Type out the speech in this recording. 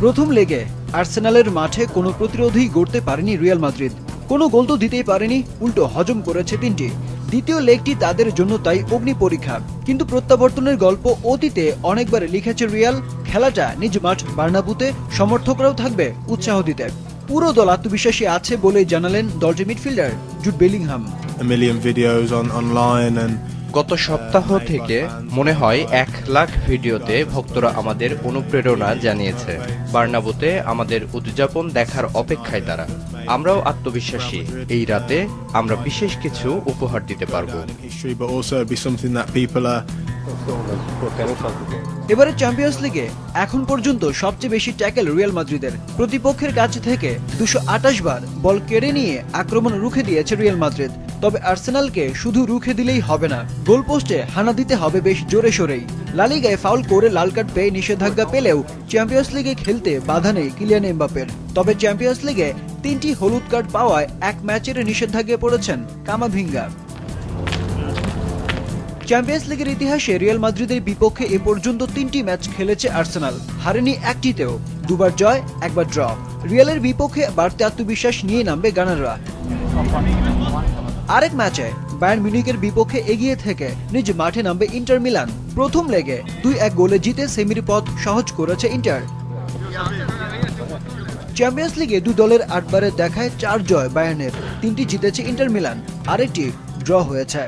প্রথম লেগে আর্সেনালের মাঠে কোনো প্রতিরোধই গড়তে পারেনি রিয়াল মাদ্রিদ। কোনো গোল তো দিতেই পারেনি, উল্টো হজম করেছে তিনটি। দ্বিতীয় লেগটি তাদের জন্য তাই অগ্নি পরীক্ষা। কিন্তু প্রত্যাবর্তনের গল্প অতীতে অনেকবার লিখেছে রিয়াল খেলাটা নিজ মাঠ বার্নাবুতে সমর্থকরাও থাকবে উৎসাহ দিতে। পুরো দল আত্মবিশ্বাসী আছে বলে জানালেন দলটি midfielder Jude Bellingham. A million videos on online and গত সপ্তাহ থেকে মনে হয় এক লাখ ভিডিওতে ভক্তরা আমাদের অনুপ্রেরণা জানিয়েছে। বার্নাবুতে আমাদের উদযাপন দেখার অপেক্ষায় তারা। আমরাও আত্মবিশ্বাসী। এই রাতে আমরা বিশেষ কিছু উপহার দিতে পারব। এবারে চ্যাম্পিয়ন্স লিগে এখন পর্যন্ত সবচেয়ে বেশি ট্যাকেল রিয়াল মাদ্রিদের প্রতিপক্ষের কাছ থেকে দুশো বার বল কেড়ে নিয়ে আক্রমণ রুখে দিয়েছে রিয়াল মাদ্রিদ তবে আর্সেনালকে শুধু রুখে দিলেই হবে না। গোলপোস্টে হানা দিতে হবে বেশ জোরে সোরেই। লালিগায় ফাউল করে লাল কার্ড পেয়ে নিষেধাজ্ঞা পেলেও চ্যাম্পিয়ন্স লিগে খেলতে বাধা নেই কিলিয়ান এমবাপের তবে চ্যাম্পিয়ন্স লিগে তিনটি হলুদ কার্ড পাওয়ায় এক ম্যাচের নিষেধাজ্ঞায় পড়েছেন কামাভিঙ্গা। চ্যাম্পিয়ন্স লিগের ইতিহাসে রিয়াল মাদ্রিদের বিপক্ষে এ পর্যন্ত তিনটি ম্যাচ খেলেছে আর্সেনাল। হারেনি একটিতেও। দুবার জয়, একবার ড্র রিয়ালের বিপক্ষে বাড়তি আত্মবিশ্বাস নিয়ে নামবে গানাররা আরেক ম্যাচে বায়ার্ন মিউনিকের বিপক্ষে এগিয়ে থেকে নিজ মাঠে নামবে ইন্টার মিলান প্রথম লেগে দুই এক গোলে জিতে সেমির পথ সহজ করেছে ইন্টার চ্যাম্পিয়ন্স লিগে দু দলের আটবারের দেখায় চার জয় বায়ার্নের তিনটি জিতেছে ইন্টার মিলান আরেকটি ড্র হয়েছে।